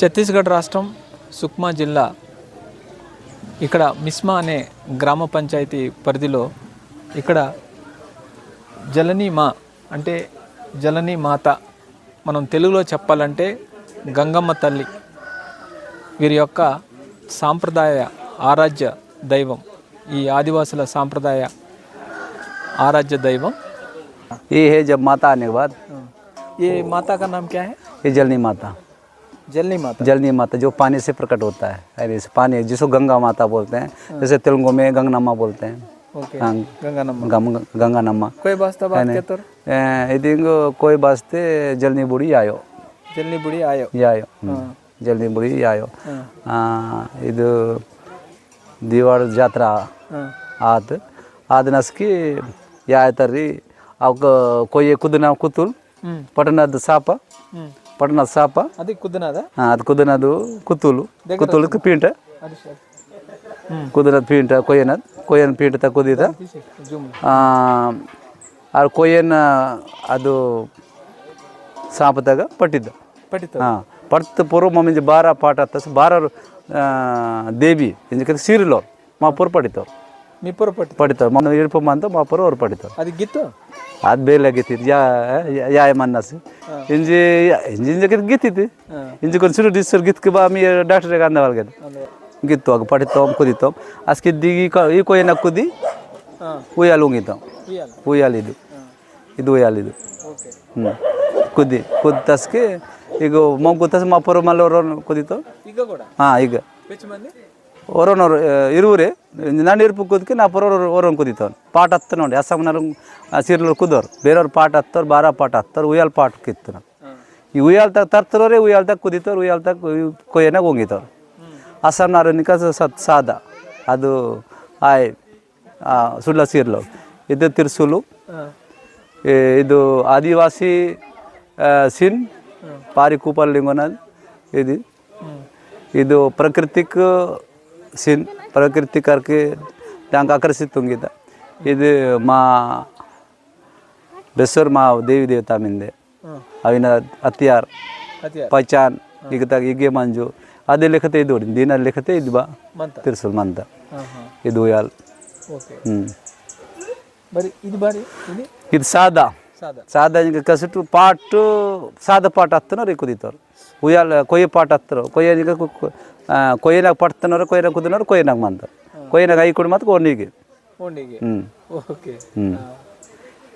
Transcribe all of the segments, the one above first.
ఛత్తీస్గఢ్ రాష్ట్రం సుక్మా జిల్లా ఇక్కడ మిస్మా అనే గ్రామ పంచాయతీ పరిధిలో ఇక్కడ జలనీ మా అంటే జలనీ మాత మనం తెలుగులో చెప్పాలంటే గంగమ్మ తల్లి వీరి యొక్క సాంప్రదాయ ఆరాధ్య దైవం ఈ ఆదివాసుల సాంప్రదాయ ఆరాధ్య దైవం ये है जब माता आने के बाद ये माता का नाम क्या है ये जलनी माता जलनी माता जलनी माता जो पानी से प्रकट होता है अरे इस पानी जिसको गंगा माता बोलते हैं जैसे तेलुगु में गंगनम्मा बोलते हैं ओके हाँ, गंगानम्मा गंग- गंगानम्मा कोई वास्ता बात कहते ఇది కోయి బాస్తే జల్నీ బుడి ఆయో जलनी बुढ़ी आयो యాయో జల్నీ బుడి యాయో ಇದು ದಿವಾಳ ಜಾತ್ರಾ हाँ ಆತ್ ಆದ ನಸ್ಕಿ ಯಾಯ್ತಾರ್ರಿ ಅವಕ್ಕೆ ಕೊಯ್ಯ ಕುದನ ಕುತ್ತುಲ್ ಹ್ಮ್. ಪಟನದ ಸಾಪ ಪಟ್ನ ಸಾಪ. ಅದು ಕುದನದು ಕುತ್ತೂಲು. ಕುತ್ತೂಲಕ್ಕೆ ಪೀಂಟ. ಕುದನದ ಪೀಂಟ ಕೊಯ್ಯನದ. ಕೊಯ್ಯನ ಪೀಂಟ ತ ಕುದೀತ ಆ ಕೊಯ್ಯನ ಅದು ಸಾಪದಾಗ ಪಟ್ಟಿದ್ದ. ಪಟ್ಟಿದ್ದ ಹಾಂ ಪಡ್ತ ಪೂರ್ವ ಮಮ್ಮಿಂಜಿ ಬಾರ ಪಾಠ ಬಾರ ದೇವಿ ಎಂಜಕ್ಕೆ ಮಾ ಪೂರ್ ಪಡಿತವ್ರು. ಮಿ ಪುರ ಪಟ್ಟಿ ಪಡಿತವ್ರು. ಮಮ್ಮ ಇರ್ಪಮ್ಮ ಅಂತ ಮಾಪುರ ಅವ್ರು ಪಡಿತವ್ರು. ಅದಕ್ಕಿತ್ತು ಅದು ಬೇಲೆ ಗೀತಿತ್ತು ಯಾ ಯಾ ಮನ್ನಸ್ ಇಂಜಿ ಇಂಜಿ ಇಂಜ ಗೀತಿತ್ತು ಇಂಜಿ ಕೊಂಡು ಸುರು ಡಿಸ್ಟರ್ ಗೀತ್ಕ ಬಾ ಮೀ ಡಾಕ್ಟ್ರೆ ಅಂದವಲ್ಗೆ ಗೀತವಾಗ ಪಡಿತೋಮ್ ಕುದಿತೋಮ್ ಅಸ್ಕಿ ದಿಗಿ ಈ ಕೊಯ್ಯ ಕುದಿ ಹುಯ್ಯಾಲು ಉಂಗಿತಾವ್ ಹುಯ್ಯಾಲು ಇದು ಇದು ಹುಯ್ಯಾಲು ಇದು ಹ್ಞೂ ಕುದಿ ಕುದ್ ತಸ್ಕಿ ಈಗ ಮಗು ತಸ್ ಮಾಪರ ಮಲ್ಲವರು ಕುದಿತೋ ಈಗ ಹಾಂ ಈಗ. ಹೊರನೋರು ಇರುವುರಿ, ನಾನು ಇರ್ಪು ಕುದಕ್ಕೆ ನಾ ಪರ ಒರೋನ್ ಕುದಿತವ್ನು. ಪಾಟ್ ಹತ್ತು ನೋಡಿ ಅಸ್ಸಾಮ್ನಲ್ಲಿ ಸೀರ್ಲೂರು ಕುದೋರು. ಬೇರೆಯವ್ರ ಪಾಟ್ ಹತ್ತೋರು ಬಾರ ಪಾಟ್ ಹತ್ತೋರು, ಉಯ್ಯಾಲ್ ಪಾಟ್ ಕಿತ್ತು ನಾನು. ಈ ಉಯ್ಯಾಲ್ದಾಗ ತರ್ತರೋರೆ ಉಯ್ಯಾಲ್ದಾಗ ಕುದಿತವ್ರು ಉಯ್ಯಾಲ್ದಾಗ ಕೊಯ್ಯನಾಗ ಹೋಗಿತವ್ರು. ಅಸ್ಸಾಮ್ನವ್ರು ನಿಕಾಸ ಸತ್ ಸಾದ. ಅದು, ಆಯ್ ಸುಳ್ಳ ಸೀರ್ಲವ್ ಇದು ತಿರ್ಸುಲು ಇದು ಆದಿವಾಸಿ ಸಿನ್ ಪಾರಿ ಕೂಪಲ್ ಲಿಂಗನಲ್, ಇದು. ಇದು ಪ್ರಕೃತಿಕ ಸಿನ್ ಪ್ರಕೃತಿ ಕರ್ಕಿ ದ್ಯಾಂಕ आकर्षित ತುಂಗಿದ್ದ ಇದು ಮಾ ಬೆಸರ್ ಮಾ ದೇವಿ ದೇವತಾ ಮಿಂದೆ. ಅವಿನ ಅತ್ಯಾರ್ ಪಚಾನ್ ಈಗ ತಗ ಈಗ ಮಂಜು. ಅದೇ ಲೆಕ್ಕತೆ ಇದು ದಿನ ಲೆಕ್ಕತೆ ಇದು ಬಾ. ತಿರ್ಸಲ್ ಮಂತ. ಇದು ಯಾಲ್. ಹ್ಞೂ ಬರೀ ಇದು ಇದು ಸಾದಾ. ಸಾಧಾರಣ ಕಸಿಟು ಪಾಟು ಸಾದ ಪಾಟ್ ಹತ್ತನೋ ರೀ ಕುದೀತವ್ರು. ಉಯ್ಯಾಲ ಕೊಯ್ಯ ಪಾಟ್ ಹತ್ತರು. ಕೊಯ್ಯನಿಗೆ ಕೊಯ್ಯನಾಗ ಪಟ್ತನವ್ರು ಕೊಯ್ಯನಾಗ ಕುದಿನವ್ರು ಕೊಯ್ಯನಾಗ ಮಂದವ್ರು. ಕೊಯ್ಯನಾಗ ಐ ಕುಡು ಮತ್ತು ಕೊನಿಗೆ ಹ್ಞೂ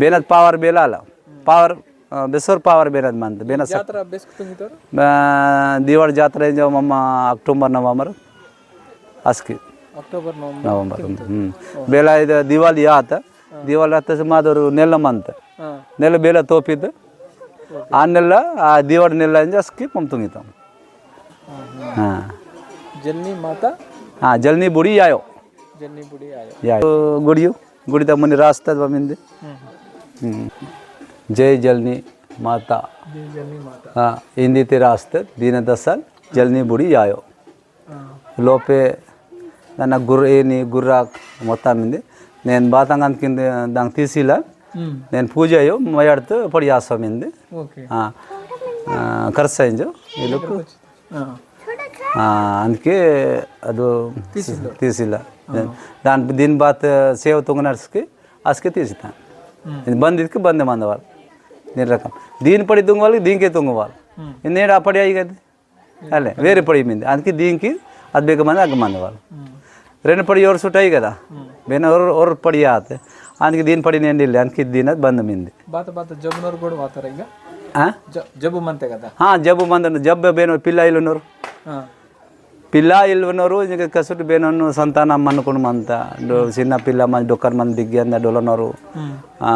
ಬೇನದ್ ಪಾವರ್ ಬೇಲ ಅಲ್ಲ. ಪಾವರ್ ಬೆಸೂರು ಪಾವರ್ ಬೇನದ್ ಮಂತ್ ಬೇನ ದಿವಾಳ ಜಾತ್ರೆ ಮಮ್ಮ ಅಕ್ಟೋಬರ್ ನವಂಬರ್ ಅಸ್ಕಿ. October November. ಹ್ಞೂ ಬೇಲ ಇದು ದಿವಾಲಿ ಆತ. ದಿವಾಳಿ ಹತ್ತಸ ಮಾದವರು ನೆಲ್ಲ ಮಂತ ನೆಲ ಬೇಲ ತೋಪಿದ್ದು ಆ ನೆಲ್ಲ ಆ ದಿವಾಳಿ ನೆಲ್ಲ ಅಂಜೆ ಅಸ್ಕಿ ಪಂಪ್ ತುಂಗಿತಾವ ಹಾಂ ಜಲ್ನಿ ಮಾತಾ ಹಾಂ ಜಲ್ನಿ ಬುಡಿ ಯಾಯೋ ಜಲ್ನಿ ಬುಡಿ ಯಾಯೋ ಗುಡಿಯು ಗುಡಿದ ಮನೆ ರಾಸ್ತ ಬಮಿಂದೆ ಜೈ ಜಲ್ನಿ ಮಾತ ಹಾಂ ಹಿಂದಿ ತಿ ರಾಸ್ತ ದಿನದ ಸಲ್ ಜಲ್ನಿ ಬುಡಿ ಯಾಯೋ ಲೋಪೆ ನನ್ನ ಗುರ್ ಏನಿ ಗುರ್ರಾಕ್ ಮೊತ್ತ ಮಿಂದೆ నేను బాతంగా కింద దానికి తీసిలా. నేను పూజ అయ్యో మయాడుతూ పొడి చేస్తామింది ఖర్చు అయింది వీళ్ళకు అందుకే అది తీసిలా. దాని దీని బాత్ సేవ తుంగనర్స్కి అసకే తీసితాను ఇది బంద్ ఇదికి బంద్ దీని రకం. దీని పడి తుంగవాళ్ళకి దీనికే తుంగవాళ్ళు. ఇందేడు ఆ పడి అయ్యి కదా. అలే వేరే పడి మింది అందుకే దీనికి అది అగ్గమంది వాళ్ళు రెండు పడి ఎవరు సుట్ అయ్యి కదా ಬೇರೆ ಅವ್ರ ಅವ್ರ ಪಡಿ ಆತ అందుకే దీని పడి నేను ಇಲ್ಲ అందుకే దీని అది బంద్ మింది బాత బాత జబ్బునోరు కూడా వాతార ಈಗ ಹಾಂ జ- జబ్బు మంతే కదా ಹಾಂ ಜಬ್ಬು ಬಂದ ಜಬ್ಬ ಬೇನೋ ಪಿಲ್ಲ ಇಲ್ಲನೋರು ఆ. పిల్ల ఇల్వనరు ఇంకా కసుటు బేనన్ను సంతానం అనుకుని మంత డో- చిన్న పిల్ల మంది డొక్కర్ మంది దిగ్గి అంద డొలనరు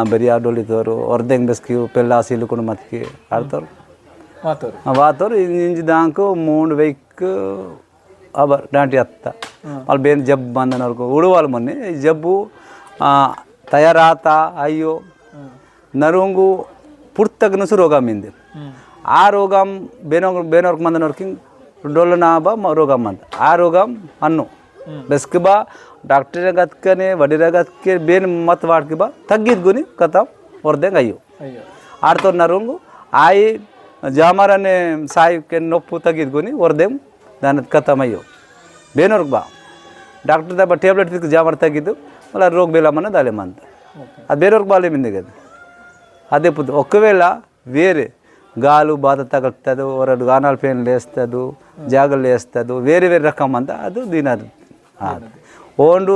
బెరియా డొలితోరు ಒರ್ದೆಂಗ್ ಬೆಸ್ಕಿ ಪೆಲ್ಲ ಸಿಲುಕೊಂಡು ಮತ್ಕಿ ಆಡ್ತಾರು వాతారు వాతోరు ఇంజి దాంకు మూడు వెయ్యికి అబర్ డాంటి అత్త. వాళ్ళు బేన్ జబ్బు బంధన వరకు ఉడవాలి మొన్న జబ్బు తయారాత అయ్యో నరుంగు పుర్తకు నుంచి రోగం ఇంది. ఆ రోగం బేనో బేనోర్కు మందన వరకు డొల్ల నాబ రోగం మంది. ఆ రోగం అన్ను. బెస్కిబా ಡಾಕ್ಟರ್ ಗತ್ಕನೆ ವಡಿರಗತ್ಕೆ ಬೇನ್ ಮತ್ತು ವಾಡ್ಕಿ ಬಾ ತಗ್ಗಿದ್ ಗುನಿ ಕಥಾ ಹೊರ್ದಂಗೆ ಅಯ್ಯೋ ಆಡ್ತೋರ್ ನರಂಗು ಆಯಿ ಜಾಮರನೆ ಸಾಯಕ್ಕೆ ನೊಪ್ಪು ತಗ್ಗಿದ್ ಗುನಿ వరదేం దాని ಕಥಮಯ್ಯೋ ಬೇನೂರ್ಗೆ ಬಾ ಡಾಕ್ಟರ್ ದಬ್ಬ ಟ್ಯಾಬ್ಲೆಟ್ ತಿಕ್ಕ ಜಾಮಾರ್ ತೆಗೆದು మళ్ళీ రోగ బేలమన్న దాలేమంత ఓకే అది ಬೇರೆಯವ್ರಿಗೆ ಬಾಲೇಮಿಂದೆ కదా అదే పుద్దు ఒకవేళ వేరే గాలు బాధ తగలుతుంది ఒరడు గానాల పెయిన్ లేస్తుంది జాగలు లేస్తుంది వేరే వేరే రకం అంతా ಅದು ದಿನದು ಅದು ಓಂಡು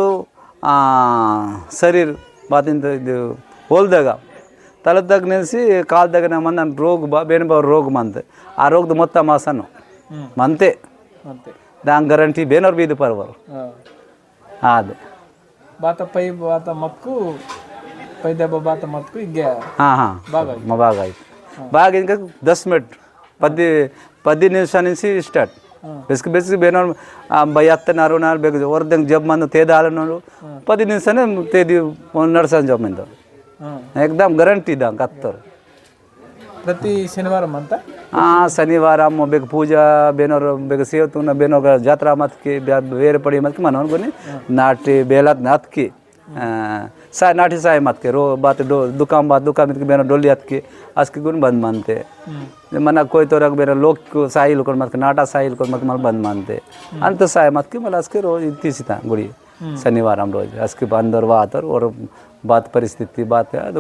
ಶರೀರ ಬಾತಿಂದ ಇದು ಹೋಲ್ದಾಗ ತಲೆದಾಗ ನಿಲ್ಲಿಸಿ ಕಾಲ್ದಾಗ ನಮ್ಮ ನನ್ನ ರೋಗ ಬಾ ಬೇನೆ ಬಾ ರೋಗ ಮಂತೆ ಆ ರೋಗದ ಮೊತ್ತ ಮಾಸನು ಹ್ಮ್. ಮಂತೆ అంతే దాని గ్యారంటీ ಬೇನವ್ರು ಬೀದು ಪರ್ವರು ఆ. ಅದು బాత పై బాత మత్కు పై దెబ్బ బాత మత్కు ఇగ్గే ಹಾಂ ಹಾಂ బాగా మా బాగా అయితే బాగా ఇంకా దస్ మినిట్ పది పది నిమిషాల నుంచి స్టార్ట్ బెస్కి బెస్కి బేనోడు బయ్యత్తనారు నారు బెగ్ వరదంగా జబ్ మంది తేదాలన్నాడు పది నిమిషాలే తేదీ నడుసాను జబ్ మంది ఆ. ఎక్దమ్ గ్యారంటీ దానికి అత్తారు ప్రతి శనివారం అంతా हाँ शनिवार बेग पूजा बेनोर बेग सेवत बेनो जात्रा मत की वेर पड़े मत की मन नाटी बेला हत की साय नाटी साय मत के रो बात डो दुकान बात दुकान मत के बेनो डोली हत की अस के गुण बंद मानते मन कोई तो रख बेरा लोक साहिल को मत नाटा साहिल को मत मन बंद मानते अंत साय मत की मतलब अस्के रोज तीस गुड़ी शनिवार रोज अस्के अंदर बात और बात परिस्थिति बात है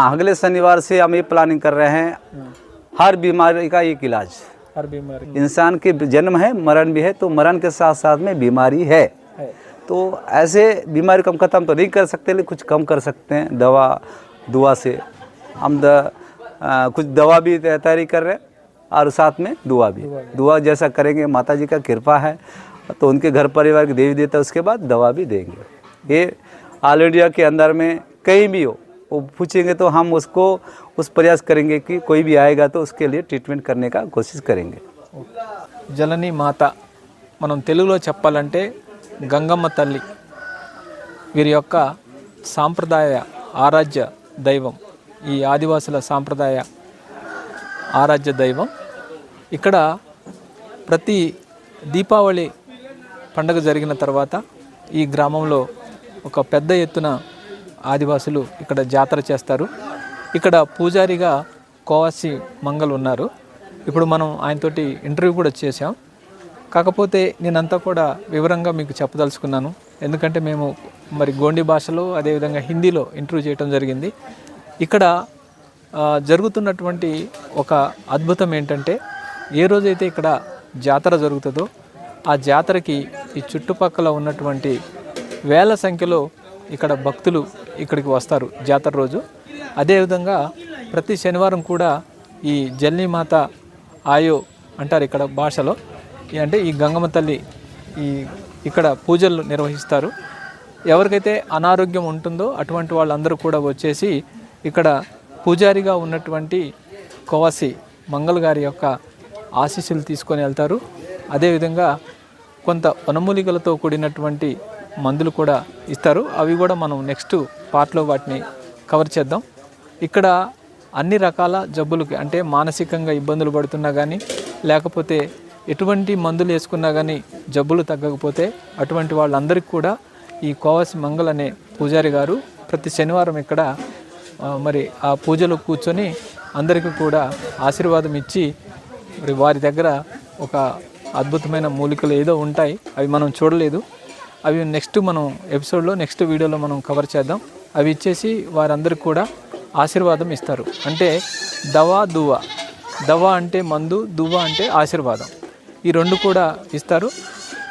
अगले शनिवार से हम ये प्लानिंग कर रहे हैं हर बीमारी का एक इलाज। हर बीमारी इंसान के जन्म है मरण भी है तो मरण के साथ साथ में बीमारी है। है। तो ऐसे बीमारी को हम ख़त्म तो नहीं कर सकते लेकिन कुछ कम कर सकते हैं दवा दुआ से। हम द, आ, कुछ दवा भी तैयारी कर रहे हैं और साथ में दुआ भी। दुआ जैसा करेंगे माता जी का कृपा है तो उनके घर परिवार के देवी देवता उसके बाद दवा भी देंगे। ये ऑल इंडिया के अंदर में कहीं भी हो वो पूछेंगे तो हम उसको उस प्रयास करेंगे कि कोई भी आएगा तो उसके लिए ट्रीटमेंट करने का कोशिश करेंगे జనని మాత మనం తెలుగులో చెప్పాలంటే గంగమ్మ తల్లి వీరి యొక్క సాంప్రదాయ ఆరాధ్య దైవం ఈ ఆదివాసుల సాంప్రదాయ ఆరాధ్య దైవం ఇక్కడ ప్రతి దీపావళి పండగ జరిగిన తర్వాత ఈ గ్రామంలో ఒక పెద్ద ఎత్తున ఆదివాసులు ఇక్కడ జాతర చేస్తారు. ఇక్కడ పూజారిగా కోవాసి మంగల్ ఉన్నారు. ఇప్పుడు మనం ఆయనతోటి ఇంటర్వ్యూ కూడా చేశాం. కాకపోతే నేనంతా కూడా వివరంగా మీకు చెప్పదలుచుకున్నాను. ఎందుకంటే మేము మరి గోండి భాషలో అదేవిధంగా హిందీలో ఇంటర్వ్యూ చేయడం జరిగింది. ఇక్కడ జరుగుతున్నటువంటి ఒక అద్భుతం ఏంటంటే ఏ రోజైతే ఇక్కడ జాతర జరుగుతుందో ఆ జాతరకి ఈ చుట్టుపక్కల ఉన్నటువంటి వేల సంఖ్యలో ఇక్కడ భక్తులు ఇక్కడికి వస్తారు జాతర రోజు. అదేవిధంగా ప్రతి శనివారం కూడా ఈ జల్లిమాత ఆయో అంటారు ఇక్కడ భాషలో. అంటే ఈ గంగమ్మ తల్లి ఈ ఇక్కడ పూజలు నిర్వహిస్తారు. ఎవరికైతే అనారోగ్యం ఉంటుందో అటువంటి వాళ్ళందరూ కూడా వచ్చేసి ఇక్కడ పూజారిగా ఉన్నటువంటి కోవసి మంగళ గారి యొక్క ఆశీస్సులు తీసుకొని వెళ్తారు. అదేవిధంగా కొంత వనమూలికలతో కూడినటువంటి మందులు కూడా ఇస్తారు. అవి కూడా మనం నెక్స్ట్ పార్ట్లో వాటిని కవర్ చేద్దాం. ఇక్కడ అన్ని రకాల జబ్బులకి అంటే మానసికంగా ఇబ్బందులు పడుతున్నా కానీ లేకపోతే ఎటువంటి మందులు వేసుకున్నా కానీ జబ్బులు తగ్గకపోతే అటువంటి వాళ్ళందరికీ కూడా ఈ కోవసి మంగళ అనే పూజారి గారు ప్రతి శనివారం ఇక్కడ మరి ఆ పూజలో కూర్చొని అందరికీ కూడా ఆశీర్వాదం ఇచ్చి మరి వారి దగ్గర ఒక అద్భుతమైన మూలికలు ఏదో ఉంటాయి అవి మనం చూడలేదు. అవి నెక్స్ట్ మనం ఎపిసోడ్లో నెక్స్ట్ వీడియోలో మనం కవర్ చేద్దాం. అవి ఇచ్చేసి వారందరికీ కూడా ఆశీర్వాదం ఇస్తారు. అంటే దవా దువా దవా అంటే మందు దువ్వ అంటే ఆశీర్వాదం. ఈ రెండు కూడా ఇస్తారు.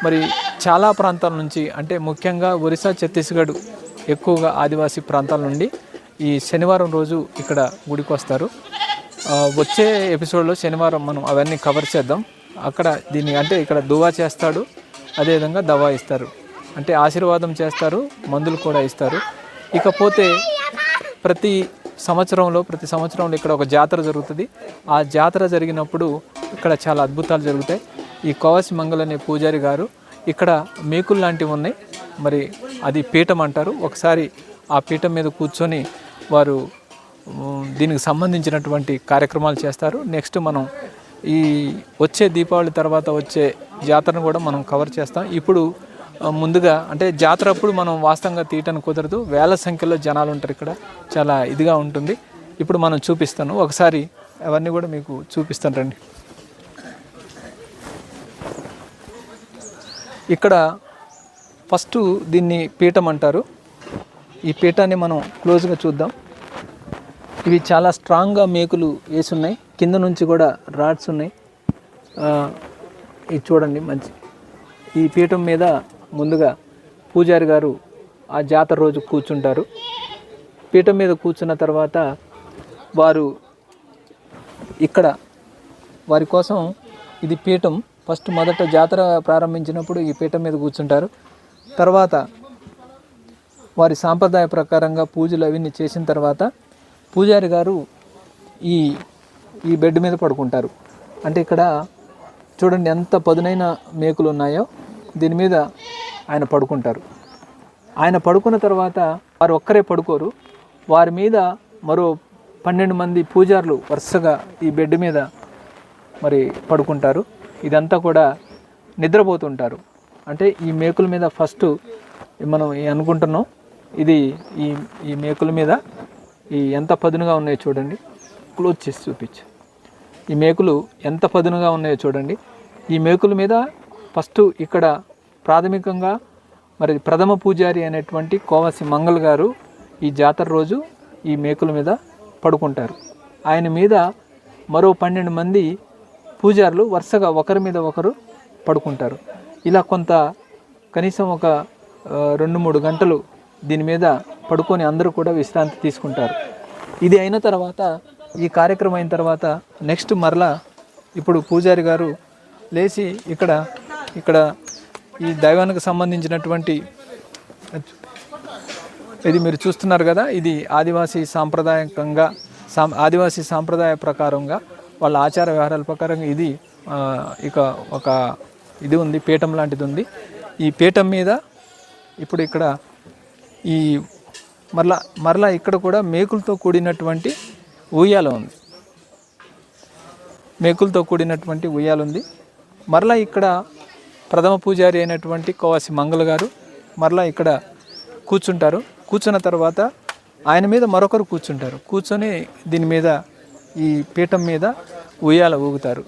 మరి చాలా ప్రాంతాల నుంచి అంటే ముఖ్యంగా ఒరిస్సా ఛత్తీస్గఢ్ ఎక్కువగా ఆదివాసీ ప్రాంతాల నుండి ఈ శనివారం రోజు ఇక్కడ గుడికి వస్తారు. వచ్చే ఎపిసోడ్లో శనివారం మనం అవన్నీ కవర్ చేద్దాం. అక్కడ దీన్ని అంటే ఇక్కడ దువా చేస్తాడు అదేవిధంగా దవా ఇస్తారు. అంటే ఆశీర్వాదం చేస్తారు మందులు కూడా ఇస్తారు. ఇకపోతే ప్రతి సంవత్సరంలో ప్రతి సంవత్సరంలో ఇక్కడ ఒక జాతర జరుగుతుంది. ఆ జాతర జరిగినప్పుడు ఇక్కడ చాలా అద్భుతాలు జరుగుతాయి. ఈ కోవసి మంగళ అనే పూజారి గారు ఇక్కడ మేకులు లాంటివి ఉన్నాయి. మరి అది పీఠం అంటారు. ఒకసారి ఆ పీఠం మీద కూర్చొని వారు దీనికి సంబంధించినటువంటి కార్యక్రమాలు చేస్తారు. నెక్స్ట్ మనం ఈ వచ్చే దీపావళి తర్వాత వచ్చే జాతరను కూడా మనం కవర్ చేస్తాం. ఇప్పుడు ముందుగా అంటే జాతర అప్పుడు మనం వాస్తవంగా తీయటానికి కుదరదు. వేల సంఖ్యలో జనాలు ఉంటారు ఇక్కడ. చాలా ఇదిగా ఉంటుంది. ఇప్పుడు మనం చూపిస్తాను. ఒకసారి అవన్నీ కూడా మీకు చూపిస్తాను రండి. ఇక్కడ ఫస్ట్ దీన్ని పీఠం అంటారు. ఈ పీఠాన్ని మనం క్లోజ్గా చూద్దాం. ఇవి చాలా స్ట్రాంగ్గా మేకులు వేసి ఉన్నాయి కింద నుంచి కూడా రాడ్స్ ఉన్నాయి. ఇది చూడండి మంచి. ఈ పీఠం మీద ముందుగా పూజారి గారు ఆ జాతర రోజు కూర్చుంటారు. పీఠం మీద కూర్చున్న తర్వాత వారు ఇక్కడ వారి కోసం ఇది పీఠం. ఫస్ట్ మొదట జాతర ప్రారంభించినప్పుడు ఈ పీఠం మీద కూర్చుంటారు. తర్వాత వారి సాంప్రదాయ ప్రకారంగా పూజలు అవన్నీ చేసిన తర్వాత పూజారి గారు ఈ ఈ బెడ్ మీద పడుకుంటారు. అంటే ఇక్కడ చూడండి ఎంత పదునైన మేకులు ఉన్నాయో. దీని మీద ఆయన పడుకుంటారు. ఆయన పడుకున్న తర్వాత వారు ఒక్కరే పడుకోరు. వారి మీద మరో పన్నెండు మంది పూజారులు వరుసగా ఈ బెడ్ మీద మరి పడుకుంటారు. ఇదంతా కూడా నిద్రపోతుంటారు. అంటే ఈ మేకుల మీద ఫస్ట్ మనం అనుకుంటున్నాం. ఇది ఈ ఈ మేకుల మీద ఈ ఎంత పదునుగా ఉన్నాయో చూడండి. క్లోజ్ చేసి చూపించు. ఈ మేకులు ఎంత పదునుగా ఉన్నాయో చూడండి. ఈ మేకుల మీద ఫస్ట్ ఇక్కడ ప్రాథమికంగా మరి ప్రథమ పూజారి అనేటువంటి కోవసి మంగళ్ గారు ఈ జాతర రోజు ఈ మేకుల మీద పడుకుంటారు. ఆయన మీద మరో పన్నెండు మంది పూజారులు వరుసగా ఒకరి మీద ఒకరు పడుకుంటారు. ఇలా కొంత కనీసం ఒక రెండు మూడు గంటలు దీని మీద పడుకొని అందరూ కూడా విశ్రాంతి తీసుకుంటారు. ఇది అయిన తర్వాత ఈ కార్యక్రమం అయిన తర్వాత నెక్స్ట్ మరలా ఇప్పుడు పూజారి గారు లేచి ఇక్కడ ఇక్కడ ఈ దైవానికి సంబంధించినటువంటి ఇది మీరు చూస్తున్నారు కదా ఇది ఆదివాసీ సాంప్రదాయకంగా సాం ఆదివాసీ సాంప్రదాయ ప్రకారంగా వాళ్ళ ఆచార వ్యవహారాల ప్రకారంగా ఇది ఇక ఒక ఇది ఉంది పీఠం లాంటిది ఉంది. ఈ పీఠం మీద ఇప్పుడు ఇక్కడ ఈ మరలా మరలా ఇక్కడ కూడా మేకులతో కూడినటువంటి ఉయ్యాల ఉంది. మేకులతో కూడినటువంటి ఉయ్యాల ఉంది. మరలా ఇక్కడ ప్రథమ పూజారి అయినటువంటి కోవాసి మంగళ గారు మరలా ఇక్కడ కూర్చుంటారు. కూర్చున్న తర్వాత ఆయన మీద మరొకరు కూర్చుంటారు. కూర్చొని దీని మీద ఈ పీఠం మీద ఉయ్యాల ఊగుతారు.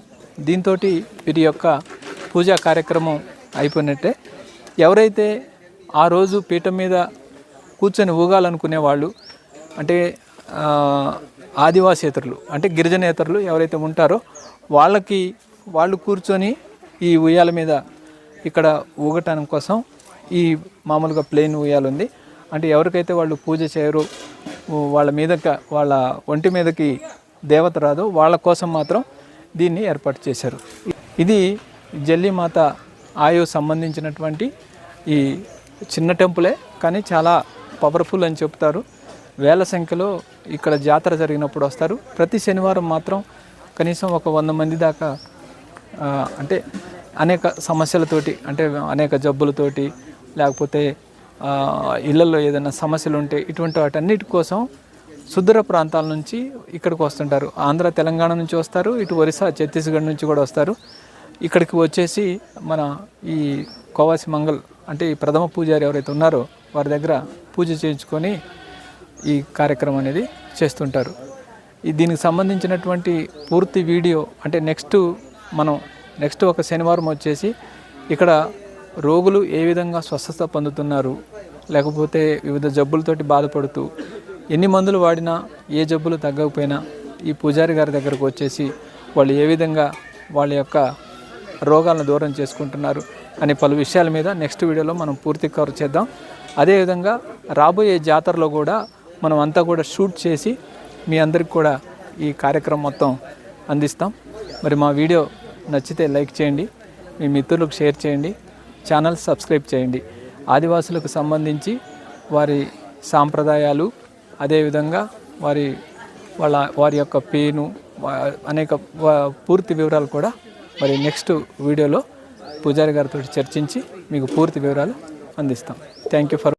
దీంతో వీరి యొక్క పూజా కార్యక్రమం అయిపోయినట్టే. ఎవరైతే ఆ రోజు పీఠం మీద కూర్చొని ఊగాలనుకునే వాళ్ళు అంటే ఆదివాసేతరులు అంటే గిరిజనేతరులు ఎవరైతే ఉంటారో వాళ్ళకి వాళ్ళు కూర్చొని ఈ ఉయ్యాల మీద ఇక్కడ ఊగటానికి కోసం ఈ మామూలుగా ప్లేన్ ఉయ్యాల ఉంది అంటే ఎవరికైతే వాళ్ళు పూజ చేయరు వాళ్ళ మీద వాళ్ళ ఒంటి మీదకి దేవత రాదు వాళ్ళ కోసం మాత్రం దీన్ని ఏర్పాటు చేశారు. ఇది జల్లిమాత ఆయు సంబంధించినటువంటి ఈ చిన్న టెంపులే కానీ చాలా పవర్ఫుల్ అని చెప్తారు. వేల సంఖ్యలో ఇక్కడ జాతర జరిగినప్పుడు వస్తారు. ప్రతి శనివారం మాత్రం కనీసం ఒక వంద మంది దాకా అంటే అనేక సమస్యలతోటి అంటే అనేక జబ్బులతోటి లేకపోతే ఇళ్ళలో ఇళ్ళల్లో ఏదైనా సమస్యలు ఉంటే ఇటువంటి వాటన్నిటి కోసం సుదూర ప్రాంతాల నుంచి ఇక్కడికి వస్తుంటారు. ఆంధ్ర తెలంగాణ నుంచి వస్తారు. ఇటు ఒరిస్సా ఛత్తీస్గఢ్ నుంచి కూడా వస్తారు. ఇక్కడికి వచ్చేసి మన ఈ కోవాసి మంగల్ అంటే ఈ ప్రథమ పూజారి ఎవరైతే ఉన్నారో వారి దగ్గర పూజ చేయించుకొని ఈ కార్యక్రమం అనేది చేస్తుంటారు. దీనికి సంబంధించినటువంటి పూర్తి వీడియో అంటే నెక్స్ట్ మనం నెక్స్ట్ ఒక శనివారం వచ్చేసి ఇక్కడ రోగులు ఏ విధంగా స్వస్థత పొందుతున్నారు లేకపోతే వివిధ జబ్బులతోటి బాధపడుతూ ఎన్ని మందులు వాడినా ఏ జబ్బులు తగ్గకపోయినా ఈ పూజారి గారి దగ్గరకు వచ్చేసి వాళ్ళు ఏ విధంగా వాళ్ళ యొక్క రోగాలను దూరం చేసుకుంటున్నారు అనే పలు విషయాల మీద నెక్స్ట్ వీడియోలో మనం పూర్తి కవర్ చేద్దాం. అదేవిధంగా రాబోయే జాతరలో కూడా మనం అంతా కూడా షూట్ చేసి మీ అందరికి కూడా ఈ కార్యక్రమం మొత్తం అందిస్తాం. మరి మా వీడియో నచ్చితే లైక్ చేయండి మీ మిత్రులకు షేర్ చేయండి ఛానల్ సబ్స్క్రైబ్ చేయండి. ఆదివాసులకు సంబంధించి వారి సాంప్రదాయాలు అదేవిధంగా వారి వాళ్ళ వారి యొక్క పేను అనేక పూర్తి వివరాలు కూడా మరి నెక్స్ట్ వీడియోలో పూజారి గారితో చర్చించి మీకు పూర్తి వివరాలు అందిస్తాం. Thank you for